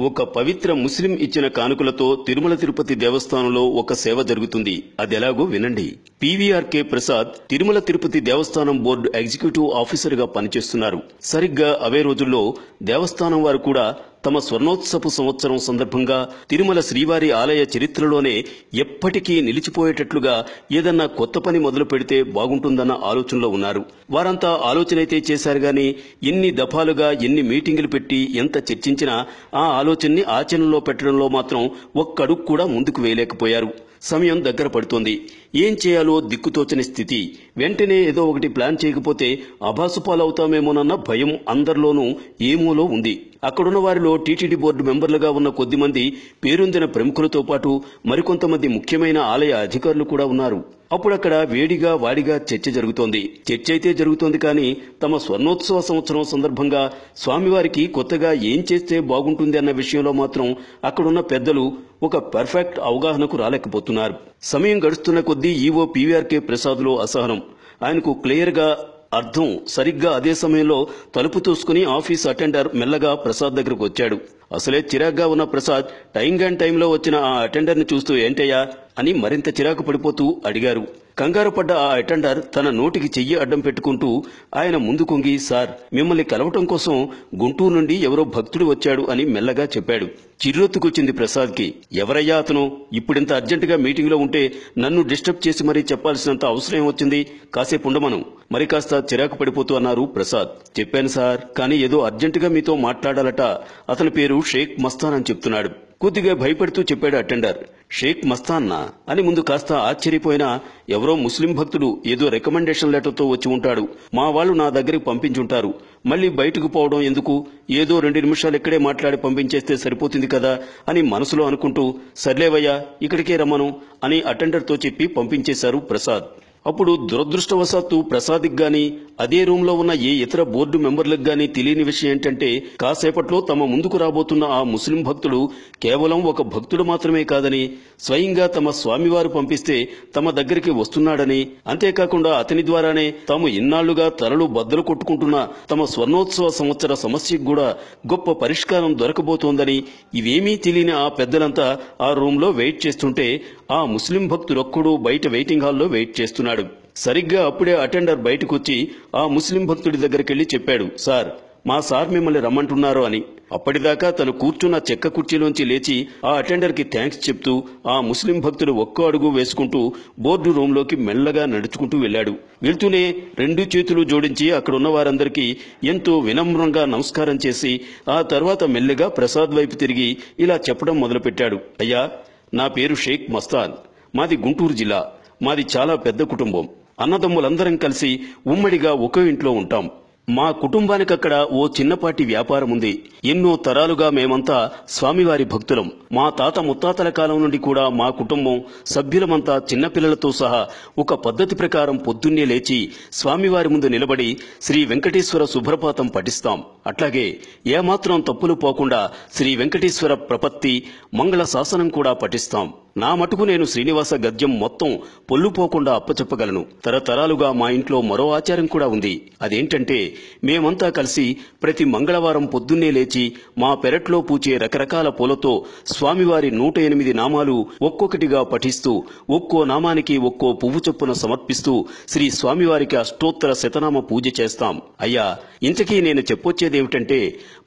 ఒక పవిత్ర ముస్లిం ఇచ్చిన కానుకలతో తిరుమల తిరుపతి దేవస్థానంలో ఒక సేవ జరుగుతుంది. అదెలాగో వినండి. పీవీఆర్కే ప్రసాద్ తిరుమల తిరుపతి దేవస్థానం బోర్డు ఎగ్జిక్యూటివ్ ఆఫీసర్గా పనిచేస్తున్నారు. సరిగ్గా అవే రోజుల్లో దేవస్థానం వారు కూడా తమ స్వర్ణోత్సపు సంవత్సరం సందర్భంగా తిరుమల శ్రీవారి ఆలయ చరిత్రలోనే ఎప్పటికీ నిలిచిపోయేటట్లుగా ఏదన్నా కొత్త పని మొదలు పెడితే బాగుంటుందన్న ఆలోచనలో ఉన్నారు. వారంతా ఆలోచనైతే చేశారు గాని ఎన్ని దఫాలుగా ఎన్ని మీటింగులు పెట్టి ఎంత చర్చించినా ఆ ఆలోచనని ఆచరణలో పెట్టడంలో మాత్రం ఒక్కడుగు కూడా ముందుకు వేయలేకపోయారు. సమయం దగ్గర పడుతోంది. ఏం చేయాలో దిక్కుతోచని స్థితి. వెంటనే ఏదో ఒకటి ప్లాన్ చేయకపోతే అభాసుపాలవుతామేమోనన్న భయం అందరిలోనూ ఏమోలో ఉంది. అక్కడున్న వారిలో టీటీడీ బోర్డు మెంబర్లుగా ఉన్న కొద్దిమంది పేరొందిన ప్రముఖులతో పాటు మరికొంతమంది ముఖ్యమైన ఆలయ అధికారులు కూడా ఉన్నారు. అప్పుడక్కడ వేడిగా వాడిగా చర్చ జరుగుతోంది. చర్చ అయితే జరుగుతోంది కానీ తమ స్వర్ణోత్సవ సంవత్సరం సందర్భంగా స్వామివారికి కొత్తగా ఏం చేస్తే బాగుంటుంది అన్న విషయంలో మాత్రం అక్కడున్న పెద్దలు ఒక పర్ఫెక్ట్ అవగాహనకు రాలేకపోతున్నారు. సమయం గడుస్తున్న కొద్దీ ఈవో పీవీఆర్కే ప్రసాద్లో అసహనం. ఆయనకు క్లియర్గా అర్థం సరిగ్గా అదే సమయంలో తలుపు తోసుకుని ఆఫీస్ అటెండర్ మెల్లగా ప్రసాద్ దగ్గరకు వచ్చాడు. అసలే చిరాగ్గా ఉన్న ప్రసాద్ టైం అండ్ టైంలో వచ్చిన ఆ అటెండర్ని చూస్తూ ఏంటయ్యా? అని మరింత చిరాకు పడిపోతూ అడిగారు. కంగారు పడ్డ ఆ అటెండర్ తన నోటికి చెయ్యి అడ్డం పెట్టుకుంటూ ఆయన ముందు కొంగి సార్ మిమ్మల్ని కలవటం కోసం గుంటూరు నుండి ఎవరో భక్తుడు వచ్చాడు అని మెల్లగా చెప్పాడు. చిర్రొత్తుకొచ్చింది ప్రసాద్కి. ఎవరయ్యా అతను? ఇప్పుడింత అర్జెంటుగా మీటింగ్లో ఉంటే నన్ను డిస్టర్బ్ చేసి మరీ చెప్పాల్సినంత అవసరం వచ్చింది కాసేపు ఉండమను. మరి కాస్త చిరాకు పడిపోతూ అన్నారు ప్రసాద్. చెప్పాను సార్. కానీ ఏదో అర్జెంటుగా మీతో మాట్లాడాలట. అతని పేరు షేక్ మస్తాన్ అని చెప్తున్నాడు. కొద్దిగా భయపడుతూ చెప్పాడు అటెండర్. షేక్ మస్తాన్నా అని ముందు కాస్త ఆశ్చర్యపోయినా ఎవరో ముస్లిం భక్తుడు ఏదో రికమెండేషన్ లెటర్తో వచ్చి ఉంటాడు. మా వాళ్ళు నా దగ్గరికి పంపించుంటారు. మళ్ళీ బయటకు పోవడం ఎందుకు? ఏదో రెండు నిమిషాలు ఇక్కడే మాట్లాడి పంపించేస్తే సరిపోతుంది కదా అని మనసులో అనుకుంటూ సర్లేవయ్యా ఇక్కడికే రమ్మను అని అటెండర్తో చెప్పి పంపించేశారు ప్రసాద్. అప్పుడు దురదృష్టవశాత్తు ప్రసాద్కి గాని అదే రూంలో ఉన్న ఏ ఇతర బోర్డు మెంబర్లకు గాని తెలియని విషయం ఏంటంటే కాసేపట్లో తమ ముందుకు రాబోతున్న ఆ ముస్లిం భక్తుడు కేవలం ఒక భక్తుడు మాత్రమే కాదని స్వయంగా తమ స్వామివారు పంపిస్తే తమ దగ్గరికి వస్తున్నాడని అంతేకాకుండా అతని ద్వారానే తాము ఇన్నాళ్ళుగా తలలు బద్దలు కొట్టుకుంటున్న తమ స్వర్ణోత్సవ సంవత్సర సమస్యకు కూడా గొప్ప పరిష్కారం దొరకబోతోందని ఇవేమీ తెలియని ఆ పెద్దలంతా ఆ రూంలో వెయిట్ చేస్తుంటే ఆ ముస్లిం భక్తుడొక్కడు బయట వెయిటింగ్ హాల్లో వెయిట్ చేస్తున్నాడు. సరిగ్గా అప్పుడే అటెండర్ బయటకొచ్చి ఆ ముస్లిం భక్తుడి దగ్గరికెళ్ళి చెప్పాడు సార్ మా సార్ మిమ్మల్ని రమ్మంటున్నారు అని. అప్పటిదాకా తను కూర్చున్న చెక్క కుర్చీలోంచి లేచి ఆ అటెండర్కి థ్యాంక్స్ చెప్తూ ఆ ముస్లిం భక్తుడు ఒక్కో అడుగు వేసుకుంటూ బోర్డు రూంలోకి మెల్లగా నడుచుకుంటూ వెళ్ళాడు. వెళ్తూనే రెండు చేతులు జోడించి అక్కడున్న వారందరికీ ఎంతో వినమ్రంగా నమస్కారం చేసి ఆ తర్వాత మెల్లగా ప్రసాద్ వైపు తిరిగి ఇలా చెప్పడం మొదలుపెట్టాడు. అయ్యా నా పేరు షేక్ మస్తాన్. మాది గుంటూరు జిల్లా. మాది చాలా పెద్ద కుటుంబం. అన్నదమ్ములందరం కలిసి ఉమ్మడిగా ఒకే ఇంట్లో ఉంటాం. మా కుటుంబానికి అక్కడ ఓ చిన్నపాటి వ్యాపారం ఉంది. ఎన్నో తరాలుగా మేమంతా స్వామివారి భక్తులం. మా తాత ముత్తాతల కాలం నుండి కూడా మా కుటుంబం సభ్యులమంతా చిన్నపిల్లలతో సహా ఒక పద్ధతి ప్రకారం పొద్దున్నే లేచి స్వామివారి ముందు నిలబడి శ్రీ వెంకటేశ్వర శుభ్రపాతం పఠిస్తాం. అట్లాగే ఏమాత్రం తప్పులు పోకుండా శ్రీ వెంకటేశ్వర ప్రపత్తి మంగళ శాసనం కూడా పఠిస్తాం. నా మటుకు నేను శ్రీనివాస గద్యం మొత్తం పొల్లుపోకుండా అప్పచెప్పగలను. తరతరాలుగా మా ఇంట్లో మరో ఆచారం కూడా ఉంది. అదేంటంటే మేమంతా కలిసి ప్రతి మంగళవారం పొద్దున్నే లేచి మా పెరట్లో పూచే రకరకాల పూలతో స్వామివారి నూట ఎనిమిది నామాలు ఒక్కొక్కటిగా పఠిస్తూ ఒక్కో నామానికి ఒక్కో పువ్వు చొప్పున సమర్పిస్తూ శ్రీ స్వామివారికి అష్టోత్తర శతనామ పూజ చేస్తాం. అయ్యా ఇంతకీ నేను చెప్పొచ్చేదేమిటంటే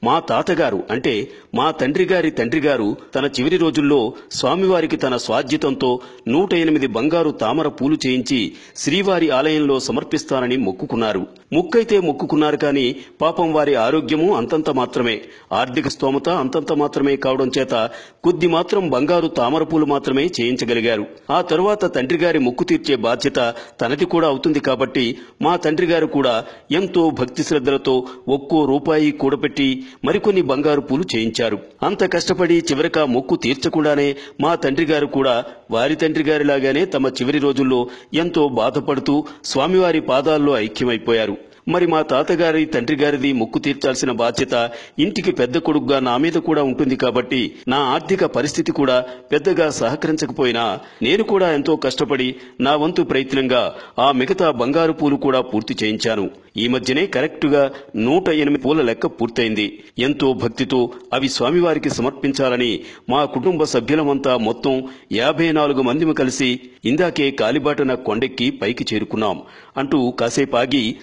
మా తాతగారు అంటే మా తండ్రి గారి తండ్రి గారు తన చివరి రోజుల్లో స్వామివారికి తన స్వాధ్యతంతో నూట ఎనిమిది బంగారు తామర పూలు చేయించి శ్రీవారి ఆలయంలో సమర్పిస్తానని మొక్కుకున్నారు. ముక్కైతే మొక్కుకున్నారు కానీ పాపం వారి ఆరోగ్యము అంతంత మాత్రమే. ఆర్థిక స్తోమత అంతంత మాత్రమే కావడం చేత కొద్ది మాత్రం బంగారు తామర పూలు మాత్రమే చేయించగలిగారు. ఆ తరువాత తండ్రి గారి మొక్కు తీర్చే బాధ్యత తనది కూడా అవుతుంది కాబట్టి మా తండ్రి గారు కూడా ఎంతో భక్తి శ్రద్ధలతో ఒక్కో రూపాయి కూడబెట్టి మరికొన్ని బంగారు పూలు చేయించారు. అంత కష్టపడి చివరిక మొక్కు తీర్చకుండానే మా తండ్రి గారు కూడా వారి తండ్రి గారిలాగానే తమ చివరి రోజుల్లో ఎంతో బాధపడుతూ స్వామివారి పాదాల్లో ఐక్యమైపోయారు. మరి మా తాతగారి తండ్రి గారిది మొక్కు తీర్చాల్సిన బాధ్యత ఇంటికి పెద్ద కొడుకుగా నా మీద కూడా ఉంటుంది కాబట్టి నా ఆర్థిక పరిస్థితి కూడా పెద్దగా సహకరించకపోయినా నేను కూడా ఎంతో కష్టపడి నా వంతు ప్రయత్నంగా ఆ మిగతా బంగారు పూలు కూడా పూర్తి చేయించాను. ఈ మధ్యనే కరెక్టుగా నూట ఎనిమిది పూల లెక్క పూర్తయింది. ఎంతో భక్తితో అవి స్వామివారికి సమర్పించాలని మా కుటుంబ సభ్యులమంతా మొత్తం యాభై నాలుగు మందిమి కలిసి ఇందాకే కాలిబాటన కొండెక్కి పైకి చేరుకున్నాం. అంటూ కాసేపు ఆగి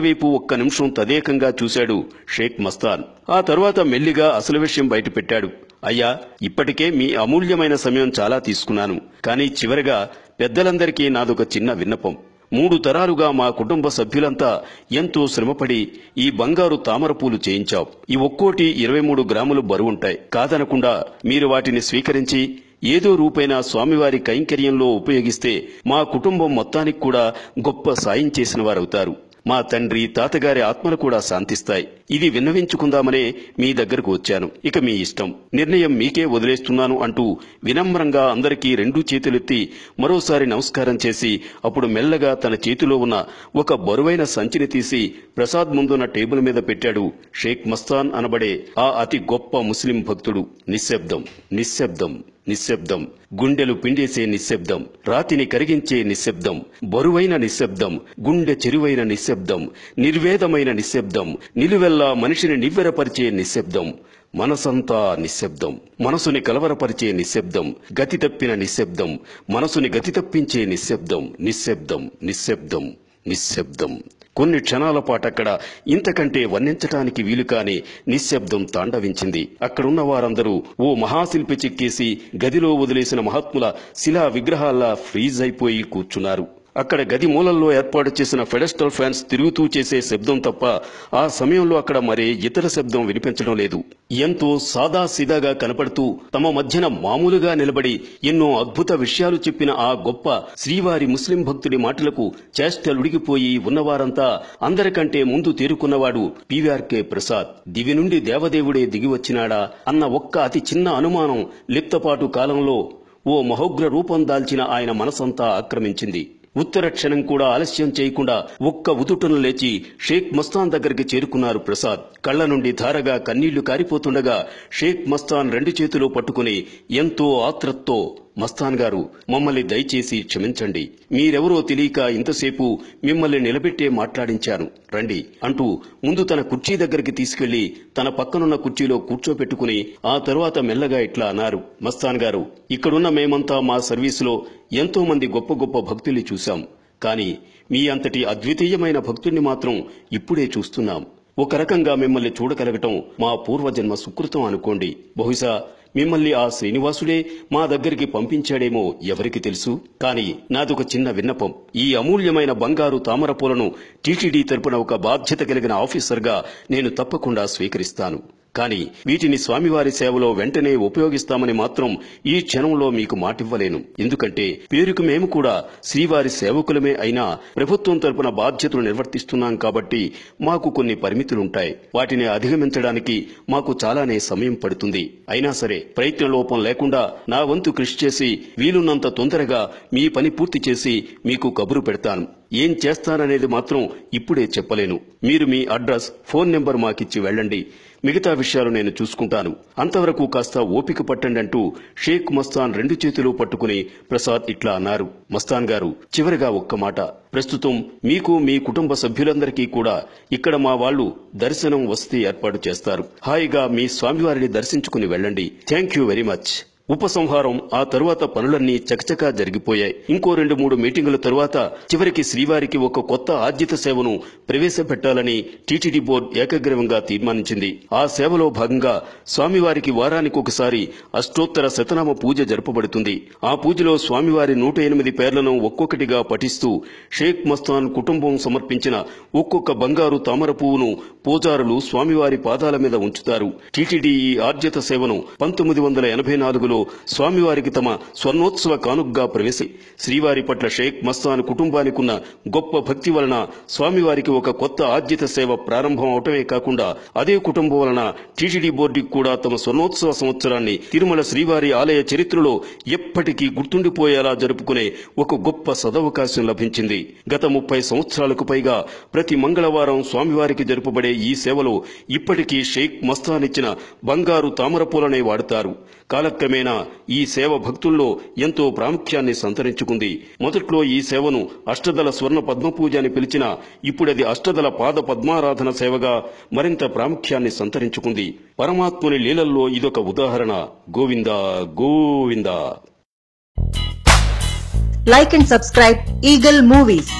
అందరి వైపు ఒక్క నిమిషం తదేకంగా చూశాడు షేక్ మస్తాన్. ఆ తర్వాత మెల్లిగా అసలు విషయం బయటపెట్టాడు. అయ్యా ఇప్పటికే మీ అమూల్యమైన సమయం చాలా తీసుకున్నాను. కానీ చివరగా పెద్దలందరికీ నాదొక చిన్న విన్నపం. మూడు తరాలుగా మా కుటుంబ సభ్యులంతా ఎంతో శ్రమపడి ఈ బంగారు తామరపూలు చేయించావు చేయించాం. ఈ ఒక్కోటి ఇరవై మూడు గ్రాములు బరువుంటాయి. కాదనకుండా మీరు వాటిని స్వీకరించి ఏదో రూపైన స్వామివారి కైంకర్యంలో ఉపయోగిస్తే మా కుటుంబం మొత్తానికి కూడా గొప్ప సాయం చేసిన వారవుతారు. మా తండ్రి తాతగారి ఆత్మలు కూడా శాంతిస్తాయి. ఇది విన్నవించుకుందామనే మీ దగ్గరకు వచ్చాను. ఇక మీ ఇష్టం. నిర్ణయం మీకే వదిలేస్తున్నాను అంటూ వినమ్రంగా అందరికీ రెండు చేతులెత్తి మరోసారి నమస్కారం చేసి అప్పుడు మెల్లగా తన చేతిలో ఉన్న ఒక బరువైన సంచిని తీసి ప్రసాద్ ముందున్న టేబుల్ మీద పెట్టాడు. షేక్ మస్తాన్ అనబడే ఆ అతి గొప్ప ముస్లిం భక్తుడు. నిశ్శబ్దం. నిశ్శబ్దం. నిశ్శబ్దం. గుండెలు పిండేసే నిశ్శబ్దం. రాతిని కరిగించే నిశ్శబ్దం. బరువైన నిశ్శబ్దం. గుండె చెరువైన నిశ్శబ్దం. నిర్వేదమైన నిశ్శబ్దం. నిలువెల్లా మనిషిని నివ్వెరపరిచే నిశ్శబ్దం. మనసంతా నిశ్శబ్దం. మనసుని కలవరపరిచే నిశ్శబ్దం. గతి తప్పిన నిశ్శబ్దం. మనసుని గతి తప్పించే నిశ్శబ్దం. నిశ్శబ్దం. నిశ్శబ్దం. నిశ్శబ్దం. కొన్ని క్షణాల పాటు అక్కడ ఇంతకంటే వర్ణించటానికి వీలు కాని నిశ్శబ్దం తాండవించింది. అక్కడున్న వారందరూ ఓ మహాశిల్పి చెక్కేసి గదిలో వదిలేసిన మహాత్ముల శిలా విగ్రహాల్లా ఫ్రీజ్ అయిపోయి కూర్చున్నారు. అక్కడ గది మూలల్లో ఏర్పాటు చేసిన ఫెడస్టల్ ఫ్యాన్స్ తిరుగుతూ చేసే శబ్దం తప్ప ఆ సమయంలో అక్కడ మరే ఇతర శబ్దం వినిపించడం లేదు. ఎంతో సాదాసీదాగా కనపడుతూ తమ మధ్యన మామూలుగా నిలబడి ఎన్నో అద్భుత విషయాలు చెప్పిన ఆ గొప్ప శ్రీవారి ముస్లిం భక్తుడి మాటలకు చేష్టలుడిగిపోయి ఉన్నవారంతా అందరికంటే ముందు తేరుకున్నవాడు పీవీఆర్కే ప్రసాద్. దివి నుండి దేవదేవుడే దిగి వచ్చినాడా అన్న ఒక్క అతి చిన్న అనుమానం లిప్తపాటు కాలంలో ఓ మహోగ్ర రూపం దాల్చిన ఆయన మనసంతా ఆక్రమించింది. ఉత్తర క్షణం కూడా ఆలస్యం చేయకుండా ఒక్క ఉదుటను లేచి షేక్ మస్తాన్ దగ్గరికి చేరుకున్నారు ప్రసాద్. కళ్ళ నుండి ధారగా కన్నీళ్ళు కారిపోతుండగా షేక్ మస్తాన్ రెండు చేతులు పట్టుకుని ఎంతో ఆత్రతో మస్తాన్ గారు మమ్మల్ని దయచేసి క్షమించండి. మీరెవరో తెలియక ఇంతసేపు మిమ్మల్ని నిలబెట్టే మాట్లాడించాను రండి అంటూ ముందు తన కుర్చీ దగ్గరికి తీసుకెళ్ళి తన పక్కనున్న కుర్చీలో కూర్చోపెట్టుకుని ఆ తరువాత మెల్లగా ఇట్లా అన్నారు. మస్తాన్ గారు ఇక్కడున్న మేమంతా మా సర్వీసులో ఎంతో మంది గొప్ప గొప్ప భక్తుల్ని చూశాం. కానీ మీ అంతటి అద్వితీయమైన భక్తుణ్ణి మాత్రం ఇప్పుడే చూస్తున్నాం. ఒక రకంగా మిమ్మల్ని చూడగలగటం మా పూర్వజన్మ సుకృతం అనుకోండి. బహుశా మిమ్మల్ని ఆ శ్రీనివాసుడే మా దగ్గరికి పంపించాడేమో ఎవరికి తెలుసు? కానీ నాదొక చిన్న విన్నపం. ఈ అమూల్యమైన బంగారు తామర పూలను టీటీడీ తరపున ఒక బాధ్యత కలిగిన ఆఫీసర్గా నేను తప్పకుండా స్వీకరిస్తాను. కానీ వీటిని స్వామివారి సేవలో వెంటనే ఉపయోగిస్తామని మాత్రం ఈ క్షణంలో మీకు మాటివ్వలేను. ఎందుకంటే పేరుకు మేము కూడా శ్రీవారి సేవకులమే అయినా ప్రభుత్వం తరపున బాధ్యతలు నిర్వర్తిస్తున్నాం కాబట్టి మాకు కొన్ని పరిమితులుంటాయి. వాటిని అధిగమించడానికి మాకు చాలానే సమయం పడుతుంది. అయినా సరే ప్రయత్న లోపం లేకుండా నా వంతు కృషి చేసి వీలున్నంత తొందరగా మీ పని పూర్తి చేసి మీకు కబురు పెడతాను. ఏం చేస్తాననేది మాత్రం ఇప్పుడే చెప్పలేను. మీరు మీ అడ్రస్ ఫోన్ నెంబర్ మాకిచ్చి వెళ్ళండి. మిగతా విషయాలు నేను చూసుకుంటాను. అంతవరకు కాస్త ఓపిక పట్టండి అంటూ షేక్ మస్తాన్ రెండు చేతులు పట్టుకుని ప్రసాద్ ఇట్లా అన్నారు. మస్తాన్ గారు చివరిగా ఒక్క మాట. ప్రస్తుతం మీకు మీ కుటుంబ సభ్యులందరికీ కూడా ఇక్కడ మా వాళ్ళు దర్శనం వసతి ఏర్పాటు చేస్తారు. హాయిగా మీ స్వామివారిని దర్శించుకుని వెళ్ళండి. Thank you very much. ఉపసంహారం ఆ తరువాత పనులన్నీ చకచకా జరిగిపోయాయి. ఇంకో రెండు మూడు మీటింగుల తరువాత చివరికి శ్రీవారికి ఒక కొత్త ఆర్జిత సేవను ప్రవేశపెట్టాలని టీటీడీ బోర్డు ఏకగ్రీవంగా తీర్మానించింది. ఆ సేవలో భాగంగా స్వామివారికి వారానికి ఒకసారి అష్టోత్తర శతనామ పూజ జరపబడుతుంది. ఆ పూజలో స్వామివారి నూట ఎనిమిది పేర్లను ఒక్కొక్కటిగా పఠిస్తూ షేక్ మస్తాన్ కుటుంబం సమర్పించిన ఒక్కొక్క బంగారు తామర పువ్వును పూజారులు స్వామివారి పాదాల మీద ఉంచుతారు. టీటీడీ ఈ ఆర్జిత సేవను పంతొమ్మిది వందల ఎనభై నాలుగులో సమయంలో స్వామివారికి తమ స్వర్ణోత్సవ కానుగ్గా ప్రవేశి. శ్రీవారి పట్ల షేక్ మస్తాన్ కుటుంబానికున్న గొప్ప భక్తి వలన స్వామివారికి ఒక కొత్త ఆద్యత సేవ ప్రారంభం అవటమే కాకుండా అదే కుటుంబం వలన టీటీడీ బోర్డుకి కూడా తమ స్వర్ణోత్సవ సంవత్సరాన్ని తిరుమల శ్రీవారి ఆలయ చరిత్రలో ఎప్పటికీ గుర్తుండిపోయేలా జరుపుకునే ఒక గొప్ప సదవకాశం లభించింది. గత ముప్పై సంవత్సరాలకు పైగా ప్రతి మంగళవారం స్వామివారికి జరుపబడే ఈ సేవలో ఇప్పటికీ షేక్ మస్తాన్ ఇచ్చిన బంగారు తామరపూలనే వాడతారు. కాలక్రమేణా ఈ సేవ భక్తుల్లో ఎంతో ప్రాముఖ్యాన్ని సంతరించుకుంది. మొదట్లో ఈ సేవను అష్టదల స్వర్ణ పద్మపూజ అని పిలిచిన ఇప్పుడది అష్టదల పాద పద్మారాధన సేవగా మరింత ప్రాముఖ్యాన్ని సంతరించుకుంది. పరమాత్ముని లీలల్లో ఇదొక ఉదాహరణ. Govinda Govinda. Like and subscribe Eagle Movies